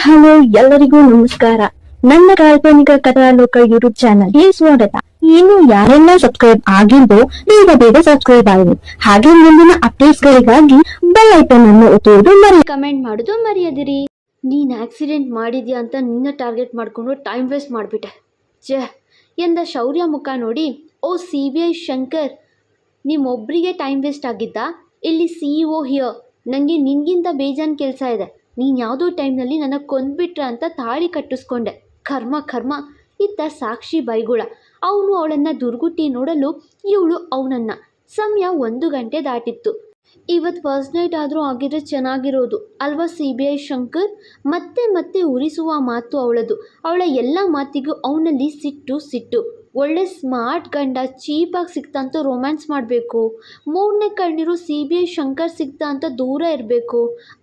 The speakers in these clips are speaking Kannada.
ಹಲೋ, ಎಲ್ಲರಿಗೂ ನಮಸ್ಕಾರ. ನನ್ನ ಕಾಲ್ಪನಿಕ ಕಥಾಲೋಕ ಯೂಟ್ಯೂಬ್ ಚಾನಲ್ಗೆ ಸ್ವಾಗತ. ಇನ್ನು ಯಾರೆಲ್ಲ ಸಬ್ಸ್ಕ್ರೈಬ್ ಆಗಿದ್ದೋ ಬೇಗ ಬೇಗ ಸಬ್ಸ್ಕ್ರೈಬ್ ಆಗಿ ಹಾಗೆ ಮುಂದಿನ ಅಪ್ಡೇಟ್ಸ್ ಗಳಿಗಾಗಿ ಬೆಲ್ ಐಕನ್ ಅನ್ನು ಒತ್ತುವುದು ಮರಿ ಕಮೆಂಟ್ ಮಾಡೋದು ಮರೆಯದಿರಿ. ನೀನ್ ಆಕ್ಸಿಡೆಂಟ್ ಮಾಡಿದ್ಯಾ ಅಂತ ನಿನ್ನ ಟಾರ್ಗೆಟ್ ಮಾಡ್ಕೊಂಡು ಟೈಮ್ ವೇಸ್ಟ್ ಮಾಡಿಬಿಟ್ಟೆ. ಛೇ, ಎಂದ ಶೌರ್ಯ ಮುಖ ನೋಡಿ. ಓ ಸಿ ಬಿ ಐ ಶಂಕರ್ ನಿಮ್ಮೊಬ್ಬರಿಗೆ ಟೈಮ್ ವೇಸ್ಟ್ ಆಗಿದ್ದ? ಇಲ್ಲಿ ಸಿ ಇ ಒ ಹಿಯರ್ ನನಗೆ ನಿನಗಿಂತ ಬೇಜಾನ್ ಕೆಲಸ ಇದೆ. ನೀನು ಯಾವುದೋ ಟೈಮ್ನಲ್ಲಿ ನನ್ನ ಕೊಂದ್ಬಿಟ್ರ ಅಂತ ತಾಳಿ ಕಟ್ಟಿಸ್ಕೊಂಡೆ. ಕರ್ಮ ಕರ್ಮ. ಇತ್ತ ಸಾಕ್ಷಿ ಬೈಗುಳ. ಅವನು ಅವಳನ್ನು ದುರ್ಗುಟ್ಟಿ ನೋಡಲು ಇವಳು ಅವನನ್ನು. ಸಮಯ ಒಂದು ಗಂಟೆ ದಾಟಿತ್ತು. ಇವತ್ತು ಫಸ್ಟ್ ನೈಟ್ ಆದರೂ ಆಗಿದ್ರೆ ಚೆನ್ನಾಗಿರೋದು. ಅಲ್ವಾ ಸಿ ಬಿ ಐ ಶಂಕರ್? ಮತ್ತೆ ಮತ್ತೆ ಉರಿಸುವ ಮಾತು ಅವಳದು. ಅವಳ ಎಲ್ಲ ಮಾತಿಗೂ ಅವನಲ್ಲಿ ಸಿಟ್ಟು ಸಿಟ್ಟು. ಒಳ್ಳೆ ಸ್ಮಾರ್ಟ್ ಗಂಡ, ಚೀಪಾಗಿ ಸಿಗ್ತಾ ಅಂತ ರೊಮ್ಯಾನ್ಸ್ ಮಾಡಬೇಕು. ಮೂರನೇ ಕಣ್ಣಿರು ಸಿ ಬಿ ಐ ಶಂಕರ್ ಸಿಗ್ತಾ ಅಂತ ದೂರ ಇರಬೇಕು.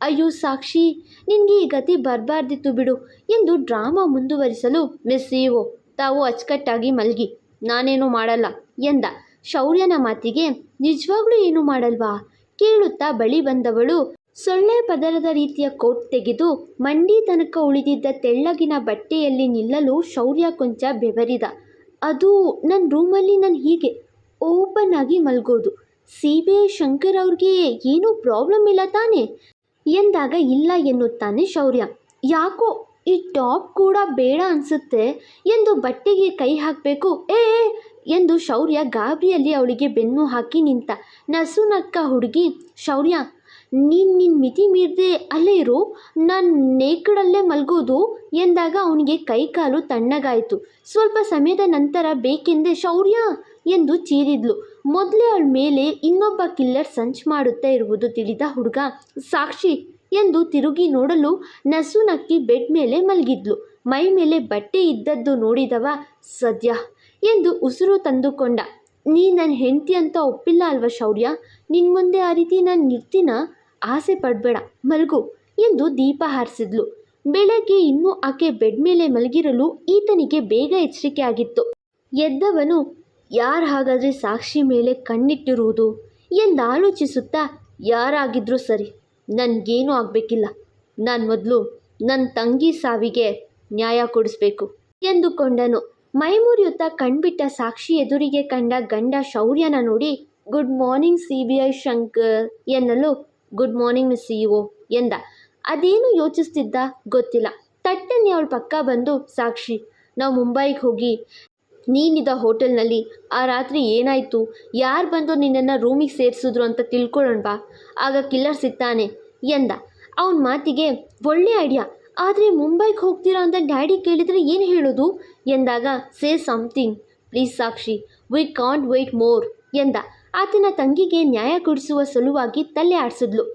ಅಯ್ಯೋ ಸಾಕ್ಷಿ, ನಿನಗೆ ಈ ಗತಿ ಬರಬಾರ್ದಿತ್ತು ಬಿಡು ಎಂದು ಡ್ರಾಮಾ ಮುಂದುವರಿಸಲು ಮಿಸ್ ಇಒ ತಾವು ಅಚ್ಚುಕಟ್ಟಾಗಿ ಮಲಗಿ, ನಾನೇನು ಮಾಡಲ್ಲ ಎಂದ ಶೌರ್ಯನ ಮಾತಿಗೆ, ನಿಜವಾಗ್ಲೂ ಏನು ಮಾಡಲ್ವಾ? ಕೇಳುತ್ತಾ ಬಳಿ ಬಂದವಳು ಸೊಳ್ಳೆ ಪದರದ ರೀತಿಯ ಕೋಟ್ ತೆಗೆದು ಮಂಡಿ ತನಕ ಉಳಿದಿದ್ದ ತೆಳ್ಳಗಿನ ಬಟ್ಟೆಯಲ್ಲಿ ನಿಲ್ಲಲು ಶೌರ್ಯ ಕೊಂಚ ಬೆವರಿದ. ಅದು ನನ್ನ ರೂಮಲ್ಲಿ ನಾನು ಹೀಗೆ ಓಪನ್ ಆಗಿ ಮಲ್ಗೋದು. ಸಿ ಬಿ ಶಂಕರ್ ಅವ್ರಿಗೆ ಏನೂ ಪ್ರಾಬ್ಲಮ್ ಇಲ್ಲ ತಾನೇ? ಎಂದಾಗ ಇಲ್ಲ ಎನ್ನುತ್ತಾನೆ ಶೌರ್ಯ. ಯಾಕೋ ಈ ಟಾಪ್ ಕೂಡ ಬೇಡ ಅನಿಸುತ್ತೆ. ಎಂದು ಬಟ್ಟೆಗೆ ಕೈ ಹಾಕಬೇಕು. ಏ ಏ, ಎಂದು ಶೌರ್ಯ ಗಾಬರಿಯಲ್ಲಿ ಅವಳಿಗೆ ಬೆನ್ನು ಹಾಕಿ ನಿಂತ ನಸುನಕ್ಕ ಹುಡುಗಿ ಶೌರ್ಯ ನೀನು ನಿನ್ನ ಮಿತಿ ಮೀರದೆ ಅಲ್ಲೇ ಇರು. ನಾನು ನೇಕಡಲ್ಲೇ ಮಲಗೋದು ಎಂದಾಗ ಅವನಿಗೆ ಕೈಕಾಲು ತಣ್ಣಗಾಯಿತು. ಸ್ವಲ್ಪ ಸಮಯದ ನಂತರ ಬೇಕೆಂದೇ ಶೌರ್ಯ ಎಂದು ಚೀರಿದ್ಲು. ಮೊದಲೇ ಅವಳ ಮೇಲೆ ಇನ್ನೊಬ್ಬ ಕಿಲ್ಲರ್ ಸಂಚ್ ಮಾಡುತ್ತಾ ಇರುವುದು ತಿಳಿದ ಹುಡುಗ, ಸಾಕ್ಷಿ ಎಂದು ತಿರುಗಿ ನೋಡಲು ನಸು ನಕ್ಕಿ ಬೆಡ್ ಮೇಲೆ ಮಲಗಿದ್ಲು. ಮೈ ಮೇಲೆ ಬಟ್ಟೆ ಇದ್ದದ್ದು ನೋಡಿದವ ಸದ್ಯ ಎಂದು ಉಸಿರು ತಂದುಕೊಂಡ. ನೀ ನನ್ನ ಹೆಂಡತಿ ಅಂತ ಒಪ್ಪಿಲ್ಲ ಅಲ್ವಾ ಶೌರ್ಯ? ನಿನ್ನ ಮುಂದೆ ಆ ರೀತಿ ನಾನು ನಿರ್ತಿನ? ಆಸೆ ಪಡಬೇಡ, ಮಲಗು ಎಂದು ದೀಪ ಹಾರಿಸಿದ್ಲು. ಬೆಳಗ್ಗೆ ಇನ್ನೂ ಆಕೆ ಬೆಡ್ ಮೇಲೆ ಮಲಗಿರಲು ಈತನಿಗೆ ಬೇಗ ಎಚ್ಚರಿಕೆ ಆಗಿತ್ತು. ಎದ್ದವನು, ಯಾರು ಹಾಗಾದರೆ ಸಾಕ್ಷಿ ಮೇಲೆ ಕಣ್ಣಿಟ್ಟಿರುವುದು? ಎಂದು ಆಲೋಚಿಸುತ್ತಾ, ಯಾರಾಗಿದ್ರೂ ಸರಿ, ನನಗೇನೂ ಆಗಬೇಕಿಲ್ಲ. ನಾನು ಮೊದಲು ನನ್ನ ತಂಗಿ ಸಾವಿಗೆ ನ್ಯಾಯ ಕೊಡಿಸ್ಬೇಕು. ಎಂದುಕೊಂಡನು. ಮೈಮುರಿಯುತ್ತಾ ಕಣ್ಬಿಟ್ಟ ಸಾಕ್ಷಿ ಎದುರಿಗೆ ಕಂಡ ಗಂಡ ಶೌರ್ಯನ ನೋಡಿ, good morning C B I Shankar ಎನ್ನಲು good morning miss C O ಎಂದ. ಅದೇನು ಯೋಚಿಸ್ತಿದ್ದ? ಗೊತ್ತಿಲ್ಲ. ತಟ್ಟನೆ ಅವಳು ಪಕ್ಕ ಬಂದು, ಸಾಕ್ಷಿ. ನಾವು ಮುಂಬೈಗೆ ಹೋಗಿ ನೀನಿದ್ದ ಹೋಟೆಲ್ನಲ್ಲಿ ಆ ರಾತ್ರಿ ಏನಾಯಿತು? ಯಾರು ಬಂದು ನಿನ್ನನ್ನು ರೂಮಿಗೆ ಸೇರಿಸಿದ್ರು ಅಂತ ತಿಳ್ಕೊಳ್ಳೋಣ ಬಾ. ಆಗ ಕಿಲ್ಲರ್ ಸಿಗ್ತಾನೆ ಎಂದ. ಅವನ ಮಾತಿಗೆ ಒಳ್ಳೆ ಐಡಿಯಾ. ಆದರೆ ಮುಂಬೈಗೆ ಹೋಗ್ತೀರಾ ಅಂತ ಡ್ಯಾಡಿ ಕೇಳಿದರೆ ಏನು ಹೇಳೋದು? ಎಂದಾಗ say something please Sakshi. We can't wait more ಎಂದ. ಆತನ ತಂಗಿಗೆ ನ್ಯಾಯ ಕೊಡಿಸುವ ಸಲುವಾಗಿ ತಲೆ ಆಡಿಸಿದ್ಲು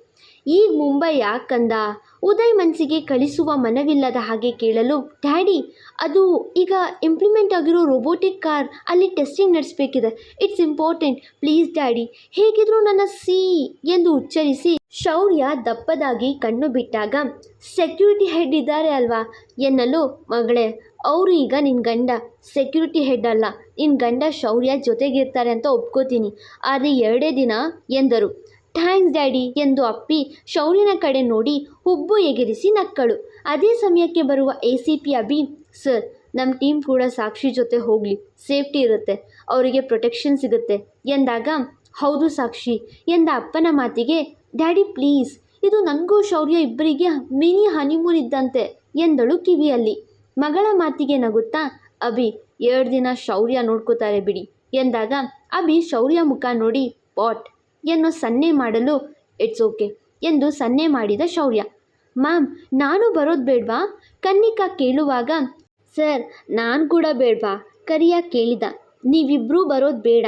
ಈಗ ಮುಂಬೈ ಯಾಕಂದ? ಉದಯ್ ಮನಸ್ಸಿಗೆ ಕಳಿಸುವ ಮನವಿಲ್ಲದ ಹಾಗೆ ಕೇಳಲು, ಡ್ಯಾಡಿ, ಅದು ಈಗ ಇಂಪ್ಲಿಮೆಂಟ್ ಆಗಿರೋ ರೋಬೋಟಿಕ್ ಕಾರ್ ಅಲ್ಲಿ ಟೆಸ್ಟಿಂಗ್ ನಡೆಸಬೇಕಿದೆ. ಇಟ್ಸ್ ಇಂಪಾರ್ಟೆಂಟ್ ಪ್ಲೀಸ್ ಡ್ಯಾಡಿ, ಹೇಗಿದ್ರು ನನ್ನ ಸಿ ಎಂದು ಉಚ್ಚರಿಸಿ ಶೌರ್ಯ ದಪ್ಪದಾಗಿ ಕಣ್ಣು ಬಿಟ್ಟಾಗ ಸೆಕ್ಯೂರಿಟಿ ಹೆಡ್ ಇದ್ದಾರೆ ಅಲ್ವಾ? ಎನ್ನಲು, ಮಗಳೇ ಅವರು ಈಗ ನಿನ್ನ ಗಂಡ ಸೆಕ್ಯೂರಿಟಿ ಹೆಡ್ ಅಲ್ಲ. ನಿನ್ನ ಗಂಡ ಶೌರ್ಯ ಜೊತೆಗಿರ್ತಾರೆ ಅಂತ ಒಪ್ಕೋತೀನಿ. ಆದರೆ ಎರಡೇ ದಿನ ಎಂದರು. ಥ್ಯಾಂಕ್ಸ್ ಡ್ಯಾಡಿ ಎಂದು ಅಪ್ಪಿ ಶೌರ್ಯನ ಕಡೆ ನೋಡಿ ಹುಬ್ಬು ಎಗರಿಸಿ ನಕ್ಕಳು. ಅದೇ ಸಮಯಕ್ಕೆ ಬರುವ A C P Abhi, sir ನಮ್ಮ ಟೀಮ್ ಕೂಡ ಸಾಕ್ಷಿ ಜೊತೆ ಹೋಗಲಿ. ಸೇಫ್ಟಿ ಇರುತ್ತೆ. ಅವರಿಗೆ ಪ್ರೊಟೆಕ್ಷನ್ ಸಿಗುತ್ತೆ. ಎಂದಾಗ, ಹೌದು ಸಾಕ್ಷಿ ಎಂದ ಅಪ್ಪನ ಮಾತಿಗೆ, ಡ್ಯಾಡಿ ಪ್ಲೀಸ್, ಇದು ನನಗೂ ಶೌರ್ಯ ಇಬ್ಬರಿಗೆ ಮಿನಿ ಹನಿಮೂನ್ ಇದ್ದಂತೆ ಎಂದಳು ಕಿವಿಯಲ್ಲಿ. ಮಗಳ ಮಾತಿಗೆ ನಗುತ್ತಾ, ಅಭಿ, ಎರಡು ದಿನ ಶೌರ್ಯ ನೋಡ್ಕೋತಾರೆ ಬಿಡಿ, ಎಂದಾಗ, ಅಭಿ, ಶೌರ್ಯ ಮುಖ ನೋಡಿ, ಪಾಟ್, ಎನ್ನೋ ಸನ್ನೆ ಮಾಡಲು, ಇಟ್ಸ್ ಓಕೆ, ಎಂದು ಸನ್ನೆ ಮಾಡಿದ ಶೌರ್ಯ. ಮ್ಯಾಮ್, ನಾನು ಬರೋದು ಬೇಡ್ವಾ? ಕನ್ನಿಕಾ ಕೇಳುವಾಗ, ಸರ್, ನಾನು ಕೂಡ ಬೇಡ್ವಾ? ಕರಿಯ ಕೇಳಿದ ನೀವಿಬ್ಬರೂ ಬರೋದು ಬೇಡ,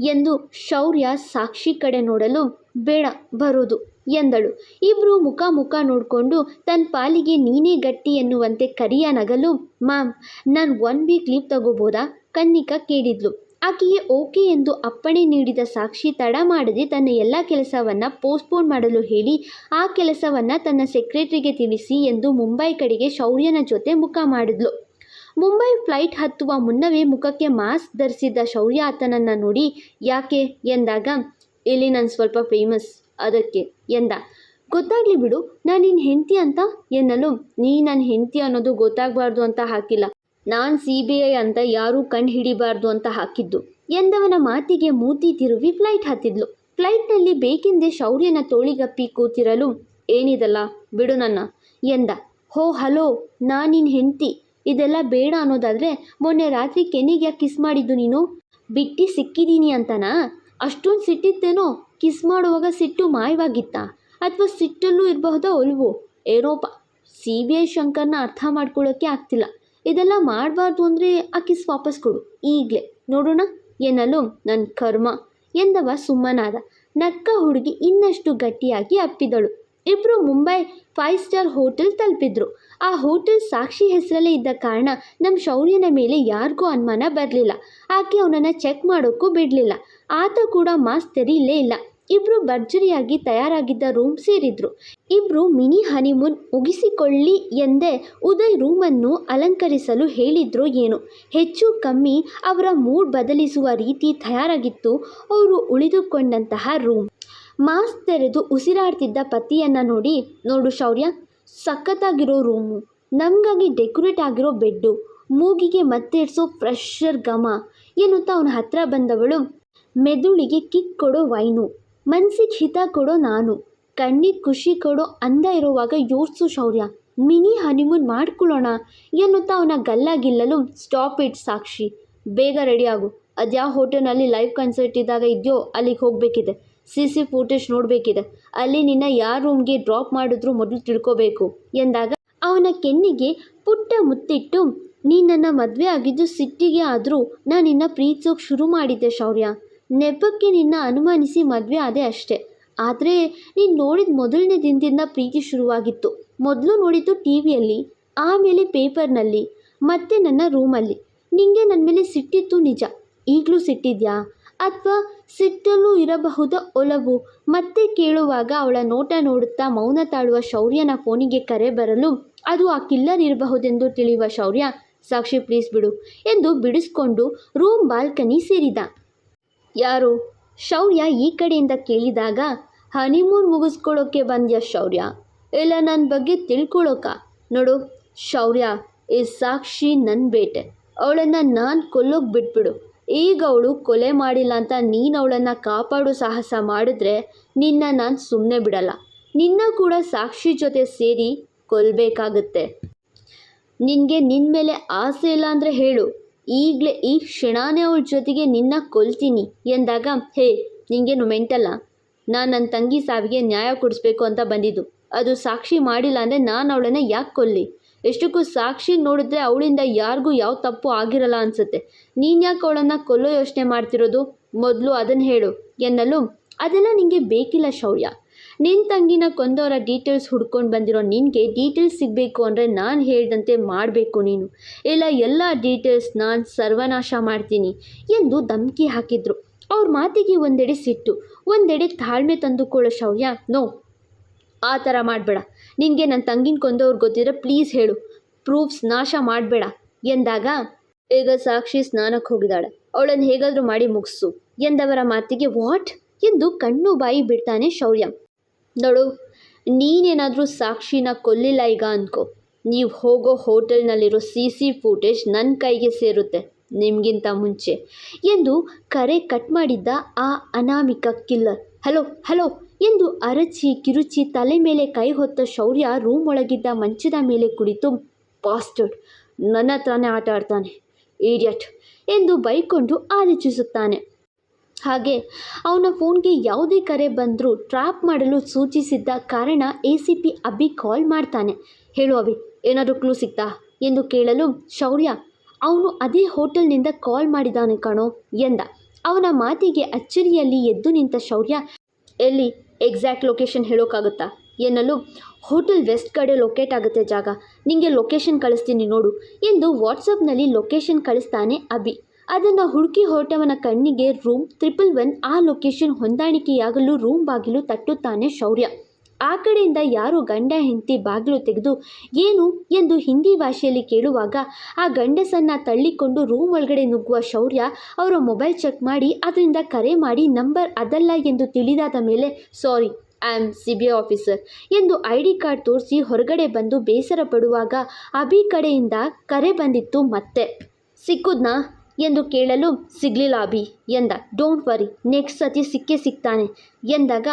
ಎಂದು ಶೌರ್ಯ ಸಾಕ್ಷಿ ಕಡೆ ನೋಡಲು ಬೇಡ ಬರೋದು. ಎಂದಳು. ಇಬ್ಬರು ಮುಖ ಮುಖ ನೋಡಿಕೊಂಡು ತನ್ನ ಪಾಲಿಗೆ ನೀನೇ ಗಟ್ಟಿ ಎನ್ನುವಂತೆ ಕರಿಯ ನಗಲು, ಮ್ಯಾಮ್, ನಾನು ಒನ್ ವೀಕ್ ಲೀವ್ ತಗೋಬೋದಾ? ಕನ್ನಿಕಾ ಕೇಳಿದ್ಲು. ಆಕೆಯೇ ಓಕೆ ಎಂದು ಅಪ್ಪಣೆ ನೀಡಿದ ಸಾಕ್ಷಿ ತಡ ಮಾಡದೆ ತನ್ನ ಎಲ್ಲ ಕೆಲಸವನ್ನು ಪೋಸ್ಟ್ಪೋನ್ ಮಾಡಲು ಹೇಳಿ, ಆ ಕೆಲಸವನ್ನು ತನ್ನ ಸೆಕ್ರೆಟರಿಗೆ ತಿಳಿಸಿ ಎಂದು ಮುಂಬೈ ಕಡೆಗೆ ಶೌರ್ಯನ ಜೊತೆ ಮುಖ ಮಾಡಿದ್ಲು. ಮುಂಬೈ ಫ್ಲೈಟ್ ಹತ್ತುವ ಮುನ್ನವೇ ಮುಖಕ್ಕೆ ಮಾಸ್ಕ್ ಧರಿಸಿದ್ದ ಶೌರ್ಯ ಆತನನ್ನು ನೋಡಿ, ಯಾಕೆ? ಎಂದಾಗ ಇಲ್ಲಿ ನಾನು ಸ್ವಲ್ಪ ಫೇಮಸ್. ಅದಕ್ಕೆ ಎಂದ, ಗೊತ್ತಾಗ್ಲಿ ಬಿಡು, ನಾನು ನಿನ್ನ ಹೆಂಡತಿ ಅಂತ ಎನ್ನಲು. ನೀ ನನ್ನ ಹೆಂಡತಿ ಅನ್ನೋದು ಗೊತ್ತಾಗಬಾರ್ದು ಅಂತ ಹಾಕಿಲ್ಲ. ನಾನು ಸಿ ಬಿ ಐ ಅಂತ ಯಾರೂ ಕಂಡು ಹಿಡಿಬಾರ್ದು ಅಂತ ಹಾಕಿದ್ದು. ಎಂದವನ ಮಾತಿಗೆ ಮೂತಿ ತಿರುವಿ ಫ್ಲೈಟ್ ಹತ್ತಿದ್ಲು. ಫ್ಲೈಟ್ನಲ್ಲಿ ಬೇಕೆಂದೇ ಶೌರ್ಯನ ತೋಳಿಗಪ್ಪಿ ಕೂತಿರಲು, ಏನಿದಲ್ಲ? ಬಿಡು ನನ್ನ, ಎಂದ, ಹೋ, ಹಲೋ, ನಾನು ನಿನ್ನ ಹೆಂಡತಿ. ಇದೆಲ್ಲ ಬೇಡ ಅನ್ನೋದಾದರೆ ಮೊನ್ನೆ ರಾತ್ರಿ ಕೆನಿಗೆ ಕಿಸ್ ಮಾಡಿದ್ದು ನೀನು? ಬಿಟ್ಟು ಸಿಕ್ಕಿದ್ದೀನಿ ಅಂತನಾ? ಅಷ್ಟೊಂದು ಸಿಟ್ಟಿತ್ತೇನೋ? ಕಿಸ್ ಮಾಡುವಾಗ ಸಿಟ್ಟು ಮಾಯವಾಗಿತ್ತಾ? ಅಥವಾ ಸಿಟ್ಟಲ್ಲೂ ಇರಬಹುದಾ ಒಲ್ವು ಏನೋಪ ಸಿ ಬಿ ಐ ಶಂಕರ್ನ ಅರ್ಥ ಮಾಡ್ಕೊಳ್ಳೋಕ್ಕೆ ಆಗ್ತಿಲ್ಲ. ಇದೆಲ್ಲ ಮಾಡಬಾರ್ದು ಅಂದರೆ ಆ ಕಿಸ್ ವಾಪಸ್ ಕೊಡು. ಈಗಲೇ. ನೋಡೋಣ. ಏನಲ್ಲೋ ನನ್ನ ಕರ್ಮ ಎಂದವ ಸುಮ್ಮನಾದ. ನಕ್ಕ ಹುಡುಗಿ ಇನ್ನಷ್ಟು ಗಟ್ಟಿಯಾಗಿ ಅಪ್ಪಿದಳು. ಇಬ್ಬರು ಮುಂಬೈ ಫೈವ್ ಸ್ಟಾರ್ ಹೋಟೆಲ್ ತಲುಪಿದ್ರು. ಆ ಹೋಟೆಲ್ ಸಾಕ್ಷಿ ಹೆಸರಲ್ಲೇ ಇದ್ದ ಕಾರಣ ನಮ್ಮ ಶೌರ್ಯನ ಮೇಲೆ ಯಾರಿಗೂ ಅನುಮಾನ ಬರಲಿಲ್ಲ. ಆಕೆ ಅವನನ್ನು ಚೆಕ್ ಮಾಡೋಕ್ಕೂ ಬಿಡಲಿಲ್ಲ. ಆತ ಕೂಡ ಮಾಸ್ಕ್ ತೆರೀಲೇ ಇಲ್ಲ ಇಬ್ರು ಭರ್ಜರಿಯಾಗಿ ತಯಾರಾಗಿದ್ದ ರೂಮ್ ಸೇರಿದ್ರು. ಇಬ್ರು ಮಿನಿ ಹನಿಮೂನ್ ಮುಗಿಸಿಕೊಳ್ಳಿ ಎಂದೇ ಉದಯ್ ರೂಮನ್ನು ಅಲಂಕರಿಸಲು ಹೇಳಿದ್ರು ಏನು. ಹೆಚ್ಚು ಕಮ್ಮಿ ಅವರ ಮೂಡ್ ಬದಲಿಸುವ ರೀತಿ ತಯಾರಾಗಿತ್ತು. ಅವರು ಉಳಿದುಕೊಂಡಂತಹ ರೂಮ್. ಮಾಸ್ಕ್ ತೆರೆದು ಉಸಿರಾಡ್ತಿದ್ದ ಪತಿಯನ್ನು ನೋಡಿ, ನೋಡು ಶೌರ್ಯ, ಸಖತ್ತಾಗಿರೋ ರೂಮು. ನಮಗಾಗಿ ಡೆಕೋರೇಟ್ ಆಗಿರೋ ಬೆಡ್ಡು. ಮೂಗಿಗೆ ಮತ್ತೆರಿಸೋ ಫ್ರೆಶರ್ ಘಮ, ಎನ್ನುತ್ತಾ ಅವನ ಹತ್ರ ಬಂದವಳು. ಮೆದುಳಿಗೆ ಕಿಕ್ ಕೊಡೋ ವೈನು, ಮನ್ಸಿಗೆ ಹಿತ ಕೊಡೋ ನಾನು. ಕಣ್ಣಿಗೆ ಖುಷಿ ಕೊಡೋ ಅಂದ ಇರುವಾಗ ಯೋಚಿಸು ಶೌರ್ಯ, ಮಿನಿ ಹನಿಮೂನ್ ಮಾಡ್ಕೊಳ್ಳೋಣ, ಎನ್ನುತ್ತಾ ಅವನ ಗಲ್ಲಾಗಿಲ್ಲಲು, ಸ್ಟಾಪ್ ಇಟ್ ಸಾಕ್ಷಿ, ಬೇಗ ರೆಡಿ ಆಗು. ಅದ್ಯಾವ ಹೋಟೆಲ್ನಲ್ಲಿ ಲೈವ್ ಕನ್ಸರ್ಟ್ ಇದ್ದಾಗ ಇದೆಯೋ, ಅಲ್ಲಿಗೆ ಹೋಗಬೇಕಿದೆ. ಸಿ ಸಿ ಫುಟೇಜ್ ನೋಡಬೇಕಿದೆ. ಅಲ್ಲಿ ನಿನ್ನ ಯಾರ ರೂಮ್ಗೆ ಡ್ರಾಪ್ ಮಾಡಿದ್ರು ಮೊದಲು ತಿಳ್ಕೋಬೇಕು ಎಂದಾಗ ಅವನ ಕೆನ್ನಿಗೆ ಪುಟ್ಟ ಮುತ್ತಿಟ್ಟು, ನೀ ನನ್ನ ಮದುವೆ ಆಗಿದ್ದು ಸಿಟ್ಟಿಗೆ ಆದರೂ ನಾನು ನಿನ್ನ ಪ್ರೀತಿಸೋಕೆ ಶುರು ಮಾಡಿದ್ದೆ ಶೌರ್ಯ. ನೆಪಕ್ಕೆ ನಿನ್ನ ಅನುಮಾನಿಸಿ ಮದುವೆ ಆದೆ ಅಷ್ಟೇ. ಆದರೆ ನೀನು ನೋಡಿದ ಮೊದಲನೇ ದಿನದಿಂದ ಪ್ರೀತಿ ಶುರುವಾಗಿತ್ತು. ಮೊದಲು ನೋಡಿದ್ದು ಟಿ ವಿಯಲ್ಲಿ, ಆಮೇಲೆ ಪೇಪರ್ನಲ್ಲಿ, ಮತ್ತೆ ನನ್ನ ರೂಮಲ್ಲಿ ನಿಂಗೆ ನನ್ನ ಮೇಲೆ ಸಿಟ್ಟಿತ್ತು ನಿಜ. ಈಗಲೂ ಸಿಟ್ಟಿದ್ಯಾ? ಅಥವಾ ಸಿಟ್ಟಲ್ಲೂ ಇರಬಹುದ ಒಲವು. ಮತ್ತೆ ಕೇಳುವಾಗ ಅವಳ ನೋಟ ನೋಡುತ್ತಾ ಮೌನ ತಾಳುವ ಶೌರ್ಯನ ಫೋನಿಗೆ ಕರೆ ಬರಲು, ಅದು ಆ ಕಿಲ್ಲರ್ ಇರಬಹುದೆಂದು ತಿಳಿಯುವ ಶೌರ್ಯ, ಸಾಕ್ಷಿ ಪ್ಲೀಸ್ ಬಿಡು ಎಂದು ಬಿಡಿಸ್ಕೊಂಡು ರೂಮ್ ಬಾಲ್ಕನಿ ಸೇರಿದ. ಯಾರು? ಶೌರ್ಯ ಈ ಕಡೆಯಿಂದ ಕೇಳಿದಾಗ, ಹನಿಮೂನ್ ಮುಗಿಸ್ಕೊಳ್ಳೋಕೆ ಬಂದ್ಯ ಶೌರ್ಯ? ಇಲ್ಲ ನನ್ನ ಬಗ್ಗೆ ತಿಳ್ಕೊಳ್ಳೋಕ ನೋಡು, ಶೌರ್ಯ ಈ ಸಾಕ್ಷಿ ನನ್ನ ಬೇಟೆ. ಅವಳನ್ನು ನಾನು ಕೊಲ್ಲೋಗಿ ಬಿಟ್ಬಿಡು. ಈಗ ಅವಳು ಕೊಲೆ ಮಾಡಿಲ್ಲ ಅಂತ ನೀನು ಅವಳನ್ನು ಕಾಪಾಡೋ ಸಾಹಸ ಮಾಡಿದ್ರೆ ನಿನ್ನ ನಾನು ಸುಮ್ಮನೆ ಬಿಡಲ್ಲ. ನಿನ್ನ ಕೂಡ ಸಾಕ್ಷಿ ಜೊತೆ ಸೇರಿ ಕೊಲ್ಲಬೇಕಾಗತ್ತೆ ನಿನಗೆ ನಿನ್ನ ಮೇಲೆ ಆಸೆ ಇಲ್ಲ ಅಂದರೆ ಹೇಳು. ಈಗಲೇ ಈ ಕ್ಷಣಾನೇ ಅವಳ ಜೊತೆಗೆ ನಿನ್ನ ಕೊಲ್ತೀನಿ ಎಂದಾಗ, ಹೇ ನಿನಗೇನು ಮೆಂಟಲ್ಲ? ನಾನು ನನ್ನ ತಂಗಿ ಸಾವಿಗೆ ನ್ಯಾಯ ಕೊಡಿಸ್ಬೇಕು ಅಂತ ಬಂದಿದ್ದು. ಅದು ಸಾಕ್ಷಿ ಮಾಡಿಲ್ಲ ಅಂದರೆ ನಾನು ಅವಳನ್ನು ಯಾಕೆ ಕೊಲ್ಲಿ? ಎಷ್ಟಕ್ಕೂ ಸಾಕ್ಷಿ ನೋಡಿದ್ರೆ ಅವಳಿಂದ ಯಾರಿಗೂ ಯಾವ ತಪ್ಪು ಆಗಿರಲ್ಲ ಅನ್ಸುತ್ತೆ. ನೀನ್ಯಾಕೆ ಅವಳನ್ನು ಕೊಲ್ಲೋ ಯೋಚನೆ ಮಾಡ್ತಿರೋದು? ಮೊದಲು ಅದನ್ನು ಹೇಳು, ಎನ್ನಲು. ಅದೆಲ್ಲ ನಿನಗೆ ಬೇಕಿಲ್ಲ ಶೌರ್ಯ. ನಿನ್ನ ತಂಗಿನ ಕೊಂದವರ ಡೀಟೇಲ್ಸ್ ಹುಡ್ಕೊಂಡು ಬಂದಿರೋ ನಿನಗೆ ಡೀಟೇಲ್ಸ್ ಸಿಗಬೇಕು ಅಂದರೆ ನಾನು ಹೇಳ್ದಂತೆ ಮಾಡಬೇಕು ನೀನು. ಇಲ್ಲ, ಎಲ್ಲ ಡೀಟೇಲ್ಸ್ ನಾನು ಸರ್ವನಾಶ ಮಾಡ್ತೀನಿ ಎಂದು ಧಮಕಿ ಹಾಕಿದ್ರು. ಅವ್ರ ಮಾತಿಗೆ ಒಂದೆಡೆ ಸಿಟ್ಟು, ಒಂದೆಡೆ ತಾಳ್ಮೆ ತಂದುಕೊಳ್ಳೋ ಶೌರ್ಯ. ನೋ ಆ ಥರ ಮಾಡಬೇಡ. ನಿನಗೆ ನನ್ನ ತಂಗಿನ ಕೊಂದವ್ರು ಗೊತ್ತಿದ್ರೆ ಪ್ಲೀಸ್ ಹೇಳು. ಪ್ರೂಫ್ಸ್ ನಾಶ ಮಾಡಬೇಡ ಎಂದಾಗ ಈಗ ಸಾಕ್ಷಿ ಸ್ನಾನಕ್ಕೆ ಹೋಗಿದ್ದಾಳೆ. ಅವಳನ್ನು ಹೇಗಾದರೂ ಮಾಡಿ ಮುಗಿಸು ಎಂದವರ ಮಾತಿಗೆ ವಾಟ್ ಎಂದು ಕಣ್ಣು ಬಾಯಿ ಬಿಡ್ತಾನೆ ಶೌರ್ಯ. ನೋಡು, ನೀನೇನಾದರೂ ಸಾಕ್ಷಿನ ಕೊಲ್ಲಿಲ್ಲ ಈಗ ಅನ್ಕೋ. ನೀವು ಹೋಗೋ ಹೋಟೆಲ್ನಲ್ಲಿರೋ ಸಿ ಸಿ ಫುಟೇಜ್ ನನ್ನ ಕೈಗೆ ಸೇರುತ್ತೆ, ನಿಮಗಿಂತ ಮುಂಚೆ ಎಂದು ಕರೆ ಕಟ್ ಮಾಡಿದ್ದ ಆ ಅನಾಮಿಕ ಕಿಲ್ಲರ್ ಹಲೋ ಹಲೋ ಎಂದು ಅರಚಿ ಕಿರುಚಿ ತಲೆ ಮೇಲೆ ಕೈ ಹೊತ್ತ ಶೌರ್ಯ ರೂಮ್ ಒಳಗಿದ್ದ ಮಂಚದ ಮೇಲೆ ಕುಳಿತು ಪಾಸ್ಟರ್ಡ್ ನನ್ನ ಹತ್ರನೇ ಆಟ ಆಡ್ತಾನೆ ಈಡಿಯಟ್ ಎಂದು ಬೈಕೊಂಡು ಆಲೋಚಿಸುತ್ತಾನೆ. ಹಾಗೆ ಅವನ ಫೋನ್ಗೆ ಯಾವುದೇ ಕರೆ ಬಂದರೂ ಟ್ರ್ಯಾಪ್ ಮಾಡಲು ಸೂಚಿಸಿದ್ದ ಕಾರಣ A C P Abhi call ಮಾಡ್ತಾನೆ. ಹೇಳು ಅಭಿ, ಏನಾದರೂ ಕ್ಲೂ ಸಿಗ್ತಾ ಎಂದು ಕೇಳಲು ಶೌರ್ಯ, ಅವನು ಅದೇ ಹೋಟೆಲ್ನಿಂದ ಕಾಲ್ ಮಾಡಿದ್ದಾನೆ ಕಣೋ ಎಂದ. ಅವನ ಮಾತಿಗೆ ಅಚ್ಚರಿಯಲ್ಲಿ ಎದ್ದು ನಿಂತ ಶೌರ್ಯ ಎಲ್ಲಿ ಎಕ್ಸಾಕ್ಟ್ ಲೊಕೇಶನ್ ಹೇಳೋಕ್ಕಾಗುತ್ತಾ ಎನ್ನಲು ಹೋಟೆಲ್ ವೆಸ್ಟ್ ಕಡೆ ಲೊಕೇಟ್ ಆಗುತ್ತೆ ಜಾಗ. ನಿಮಗೆ ಲೊಕೇಶನ್ ಕಳಿಸ್ತೀನಿ ನೋಡು. ಎಂದು ವಾಟ್ಸಪ್ನಲ್ಲಿ ಲೊಕೇಶನ್ ಕಳಿಸ್ತಾನೆ ಅಭಿ. ಅದನ್ನು ಹುಡುಕಿ ಹೊರಟವನ ಕಣ್ಣಿಗೆ ರೂಮ್ ಟ್ರಿಪಲ್ ಒನ್ ಆ ಲೊಕೇಶನ್ ಹೊಂದಾಣಿಕೆಯಾಗಲು ರೂಮ್ ಬಾಗಿಲು ತಟ್ಟುತ್ತಾನೆ ಶೌರ್ಯ. ಆ ಕಡೆಯಿಂದ ಯಾರೋ ಗಂಡ, ಹೆಂಡತಿ ಬಾಗಿಲು ತೆಗೆದು ಏನು ಎಂದು ಹಿಂದಿ ಭಾಷೆಯಲ್ಲಿ ಕೇಳುವಾಗ ಆ ಗಂಡಸನ್ನ ತಳ್ಳಿಕೊಂಡು ರೂಮ್ ಒಳಗಡೆ ನುಗ್ಗುವ ಶೌರ್ಯ ಅವರ ಮೊಬೈಲ್ ಚೆಕ್ ಮಾಡಿ ಅದರಿಂದ ಕರೆ ಮಾಡಿ ನಂಬರ್ ಅದಲ್ಲ ಎಂದು ತಿಳಿದಾದ ಮೇಲೆ sorry I am C B I officer ಎಂದು ಐ ಡಿ ಕಾರ್ಡ್ ತೋರಿಸಿ ಹೊರಗಡೆ ಬಂದು ಬೇಸರ ಪಡುವಾಗ ಅಭಿ ಕಡೆಯಿಂದ ಕರೆ ಬಂದಿತ್ತು ಮತ್ತೆ. ಸಿಕ್ಕುದ್ನಾ? ಎಂದು ಕೇಳಲು ಸಿಗ್ಲಿಲ್ಲ ಅಭಿ ಎಂದ. ಡೋಂಟ್ ವರಿ ನೆಕ್ಸ್ಟ್ ಸತಿ ಸಿಕ್ಕೇ ಸಿಗ್ತಾನೆ ಎಂದಾಗ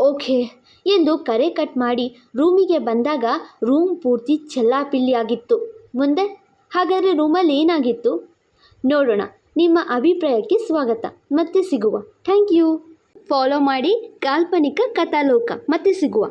ಓಕೆ ಎಂದು ಕರೆ ಕಟ್ ಮಾಡಿ ರೂಮಿಗೆ ಬಂದಾಗ ರೂಮ್ ಪೂರ್ತಿ ಚೆಲ್ಲಾಪಿಲ್ಲಿಯಾಗಿತ್ತು. ಮುಂದೆ? ಹಾಗಾದರೆ ರೂಮಲ್ಲಿ ಏನಾಗಿತ್ತು? ನೋಡೋಣ. ನಿಮ್ಮ ಅಭಿಪ್ರಾಯಕ್ಕೆ ಸ್ವಾಗತ. ಮತ್ತೆ ಸಿಗುವ. Thank you. ಫಾಲೋ ಮಾಡಿ ಕಾಲ್ಪನಿಕ ಕಥಾಲೋಕ. ಮತ್ತೆ ಸಿಗುವ.